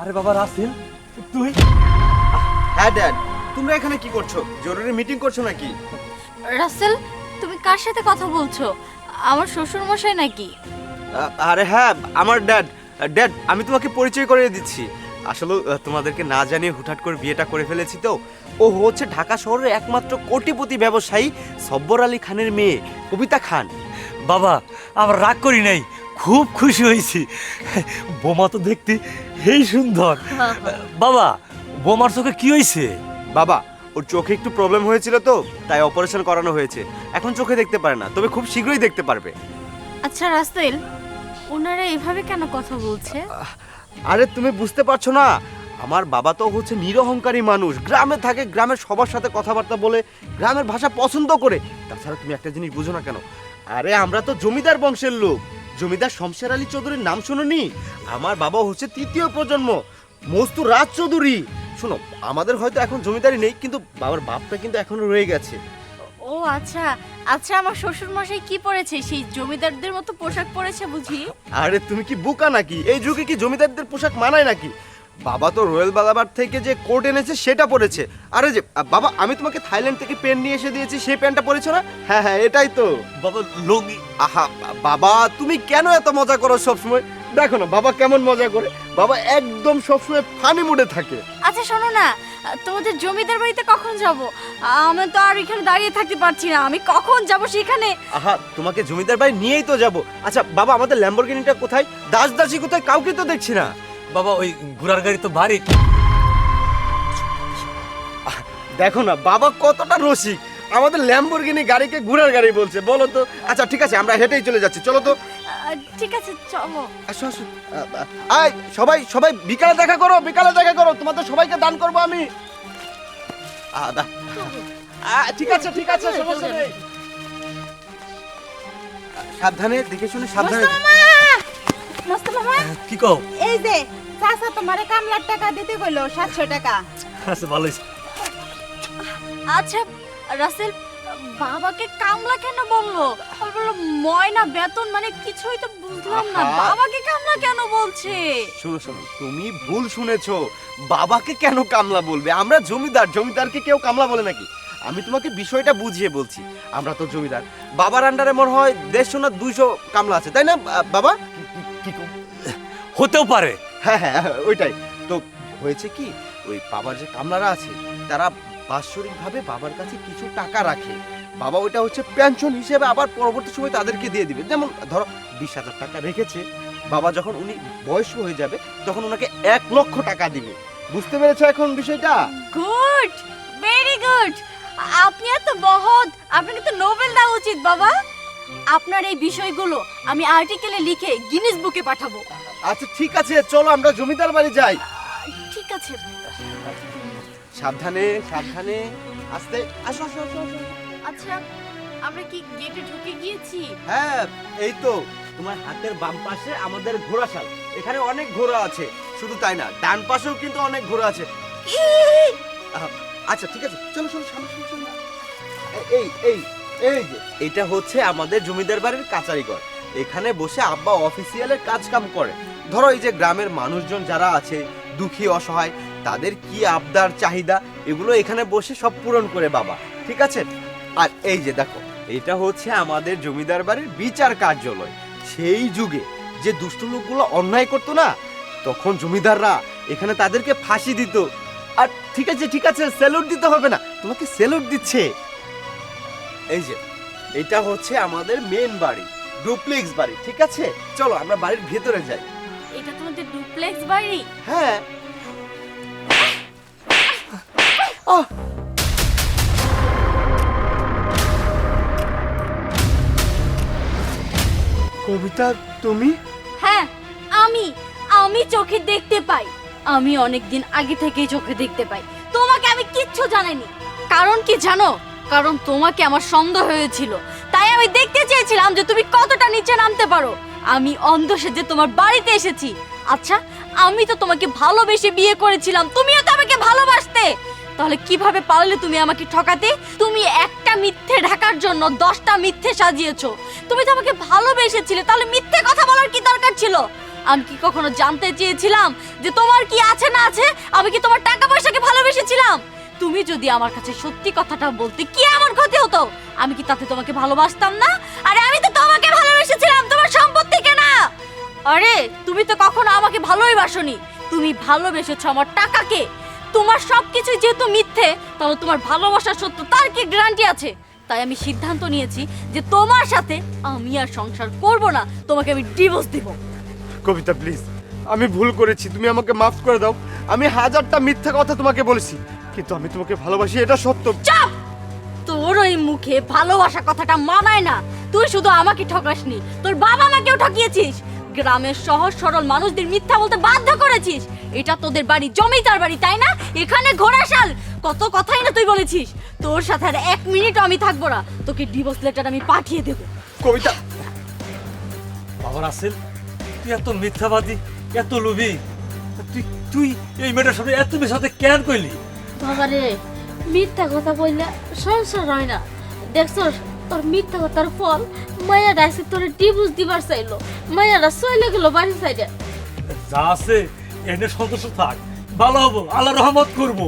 আরে বাবা রাসেল তুই? হ্যাঁ ড্যাড। তোমরা এখানে কি করছ? জরুরি মিটিং করছ নাকি? রাসেল তুমি কার সাথে কথা বলছো? আমার শ্বশুর মশাই নাকি আরে হ্যাঁ আমার ড্যাড। ড্যাড আমি তোমাকে পরিচয় করে দিচ্ছি। আসলে তোমাদেরকে না জানিয়ে হুটহাট করে বিয়েটা করে ফেলেছি তো। ও হচ্ছে ঢাকা শহরের একমাত্র কোটিপতি ব্যবসায়ী সব্বর আলী খানের মেয়ে কবিতা খান। বাবা আমার রাগ করি নাই। খুব খুশি হয়েছি। বোমা তো দেখতে হেই সুন্দর। বাবা বোমার চোখে কি হয়েছে? বাবা ওর চোখে একটু প্রবলেম হয়েছিল তো তাই অপারেশন করানো হয়েছে। এখন চোখে দেখতে পারে না তবে খুব শীঘ্রই দেখতে পারবে। আচ্ছা রাসেল ওনারা এভাবে কেন কথা বলছে? আরে তুমি বুঝতে পারছ না আমার বাবা তো হচ্ছে নিরহংকারী মানুষ গ্রামে থাকে গ্রামের সবার সাথে কথাবার্তা বলে গ্রামের ভাষা পছন্দ করে। তাছাড়া তুমি একটা জিনিস বুঝো না কেন? আরে আমরা তো জমিদার বংশের লোক। জমিদার শমশের আলী চৌধুরীর নাম শুনোনি? আমার বাবা হচ্ছে তৃতীয় প্রজন্ম মস্তু রাজ চৌধুরী। শোনো আমাদের হয়তো এখন জমিদারি নেই কিন্তু বাবার বাপটা কিন্তু এখনও রয়ে গেছে। ও আচ্ছা আচ্ছা আমার শ্বশুর মশাই কি পরেছে সেই জমিদারদের মতো পোশাক পরেছে বুঝি? আরে তুমি কি বোকা নাকি? এই যুগে কি জমিদারদের পোশাক মানায় নাকি? বাবা তো রয়্যাল বালাবার থেকে যে কোট এনেছে সেটা পরেছে। আরে যে বাবা আমি তোমাকে থাইল্যান্ড থেকে পেন নিয়ে এসে দিয়েছি সেই প্যান্টটা পরেছো না? হ্যাঁ হ্যাঁ এটাই তো। বাবা লুঙ্গি। আহা বাবা তুমি কেন এত মজা করো সবসময়? দেখো না বাবা কেমন মজা করে। বাবা একদম সবসময় ফানি মুডে থাকে। আচ্ছা শোনো না তোমাদের জমিদার বাড়িতে কখন যাব? আমি তো আর এখানে দাঁড়িয়ে থাকতে পারছি না। আমি কখন যাব সেখানে? আহা তোমাকে জমিদার বাড়ি নিয়েই তো যাব। আচ্ছা বাবা আমাদের ল্যাম্বরগিনিটা কোথায়? দাস দাসী কোথায়? কাউকে তো দেখছি না। বাবা ওই ঘোড়ার গাড়ি তো বাড়ি দেখো না বাবা কতটা রসিক। আমাদের ল্যাম্বরগিনি গাড়িকে ঘোড়ার গাড়ি বলছে বলো তো। আচ্ছা ঠিক আছে আমরা হেঁটেই চলে যাচ্ছি চলো তো। ঠিক আছে চলো। আসো আসো। আয় সবাই সবাই বিকালে দেখা করো বিকালে দেখা করো। তোমাদের সবাইকে দান করব আমি। আ, দা- আ, ঠিক আছে ঠিক আছে সমস্যা নেই। সাবধানে দেখে শুনে সাবধানে। মস্ত মামা! কি কও? এই যে চাচা তোমারে কামলার টাকা দিতে কইলো সাতশো টাকা। আচ্ছা ভালো হয়েছে আচ্ছা রাসেল বাবাকে কামলা কেন বলল? বলল ময়না বেতন মানে কিছুই তো বুঝলাম না। বাবাকে কামলা কেন বলছে? শোনো শোনো তুমি ভুল শুনেছো। বাবাকে কেন কামলা বলবে? আমরা জমিদার জমিদারকে কেউ কামলা বলে নাকি? আমি তোমাকে বিষয়টা বুঝিয়ে বলছি। আমরা তো জমিদার। বাবার আন্ডারে মনে হয় দেড়শো না দুইশো কামলা আছে তাই না বাবা? কি- কি- কি হতেও পারে। হ্যাঁ হ্যাঁ ওইটাই। তো হয়েছে কি, ওই বাবার যে কামলারা আছে, তারা বাৎসরিকভাবে বাবার কাছে কিছু টাকা রাখে। বাবা ওইটা হচ্ছে পেনশন হিসেবে আবার পরবর্তী সময় তাদেরকে দিয়ে দিবে। যেমন ধরো, বিশ হাজার টাকা রেখেছে। বাবা যখন উনি বয়স হয়ে যাবে, তখন ওনাকে এক লক্ষ টাকা দিবে। বুঝতে পেরেছ এখন বিষয়টা? Good, very good. আপনি এত বহদ আপনাকে তো নোবেল দেওয়া উচিত বাবা। আপনার এই বিষয়গুলো আমি আর্টিকেলে লিখে গিনেস বুকে পাঠাবো। আচ্ছা ঠিক আছে চলো আমরা জমিদার বাড়ি যাই। ঠিক আছে সাবধানে সাবধানে আস্তে আসো আসো আসো আসো। আচ্ছা আমরা কি গেটে ঢুকে গিয়েছি? হ্যাঁ এই তো তোমার হাতের বাম পাশে আমাদের ঘোড়াশাল। এখানে অনেক ঘোড়া আছে শুধু তাই না ডান পাশেও কিন্তু অনেক ঘোড়া আছে। আচ্ছা ঠিক আছে চলো চলো সামনে সামনে। এই এই এই যে এটা হচ্ছে আমাদের জমিদার বাড়ির কাচারিঘর এখানে বসে আব্বা অফিসিয়ালের কাজ কাম করে। ধরো এই যে গ্রামের মানুষজন যারা আছে, দুঃখী, অসহায়, তাদের কি আবদার, চাহিদা, এগুলো এখানে বসে সব পূরণ করে বাবা, ঠিক আছে? আর এই যে দেখো, এটা হচ্ছে আমাদের জমিদার বাড়ির বিচার কার্যালয়। সেই যুগে যে দুষ্ট লোকগুলো অন্যায় করতো না, তখন জমিদাররা এখানে তাদেরকে ফাঁসি দিত। আর ঠিক আছে ঠিক আছে, স্যালুট দিতে হবে না, তোমাকে স্যালুট দিচ্ছে। এই যে, এটা হচ্ছে আমাদের মেন বাড়ি ডুপ্লেক্স বাড়ি, ঠিক আছে? চলো আমরা বাড়ির ভেতরে যাই। এটা তোমাদের ডুপ্লেক্স বাড়ি। হ্যাঁ। আহ! কবিতা তুমি? হ্যাঁ আমি আমি চোখে দেখতে পাই। আমি অনেক দিন আগে থেকেই চোখে দেখতে পাই। তোমাকে আমি কিচ্ছু জানাইনি। কারণ কি জানো? কারণ তোমাকে আমার সন্দেহ হয়েছিল। তাই আমি দেখতে চেয়েছিলাম যে তুমি কতটা নিচে নামতে পারো। আমি অন্ধ সেজে তোমার বাড়িতে এসেছি। আচ্ছা আমি তো তোমাকে ভালোবেসে বিয়ে করেছিলাম। তুমিও তো আমাকে ভালোবাসতে। তাহলে কীভাবে পারলে তুমি আমাকে ঠকাতে? তুমি একটা মিথ্যে ঢাকার জন্য দশটা মিথ্যে সাজিয়েছো। তুমি তো আমাকে ভালোবেসেছিলে। তাহলে মিথ্যে কথা বলার কি দরকার ছিল? আমি কি কখনো জানতে চেয়েছিলাম যে তোমার কি আছে না আছে? আমি কি তোমার টাকা পয়সাকে ভালোবেসেছিলাম? তুমি যদি আমার কাছে সত্যি কথাটা বলতে কি এমন ক্ষতি হতো? আমি কি তাতে তোমাকে ভালোবাসতাম না? আরে আরে তুমি তো কখনো আমাকে ভালোই বাসনি। তুমি ভালোবেসেছো আমার টাকাকে। তোমার সব সবকিছু যেহেতু মিথ্যে তাহলে তোমার ভালোবাসার সত্য তার কি গ্যারান্টি আছে? তাই আমি সিদ্ধান্ত নিয়েছি যে তোমার সাথে আমি আর সংসার করব না তোমাকে আমি ডিভোর্স দিব। কবিতা প্লিজ আমি ভুল করেছি তুমি আমাকে মাফ করে দাও। আমি হাজারটা মিথ্যা কথা তোমাকে বলেছি কিন্তু আমি তোমাকে ভালোবাসি এটা সত্য। চাপ! তোর ওই মুখে ভালোবাসা কথাটা মানায় না। তুই শুধু আমাকে ঠকাসনি তোর বাবা মাকেও ঠকিয়েছিস। গ্রামের সহজ সরল মানুষদের মিথ্যা বলতে বাধ্য করেছিস। এটা তোদের বাড়ি জমিদার বাড়ি তাই না? এখানে ঘোড়াশাল কত কথাই না তুই বলেছিস। তোর সাথে আর এক মিনিটও আমি থাকব না। তোকে ডিভোর্স লেটার আমি পাঠিয়ে দেবো। কবিতা। বাবা রাসেল তুই এত মিথ্যাবাদী এত লোভী। তুই তুই এই মেয়েটার সাথে এত বেশি সাথে কেন কইলি? বাবারে মিথ্যা কথা বললে সংসার হয় না। দেখছস তোর মিথ্যা কথার ফল। মায়া এসে তোর ডিভোর্স দিবার চাইলো। মায়ারা চলে গেল বাড়ি সাইডে। যা আছে, এনে সন্তুষ্ট থাক। ভালো হব আল্লাহ রহমত করব।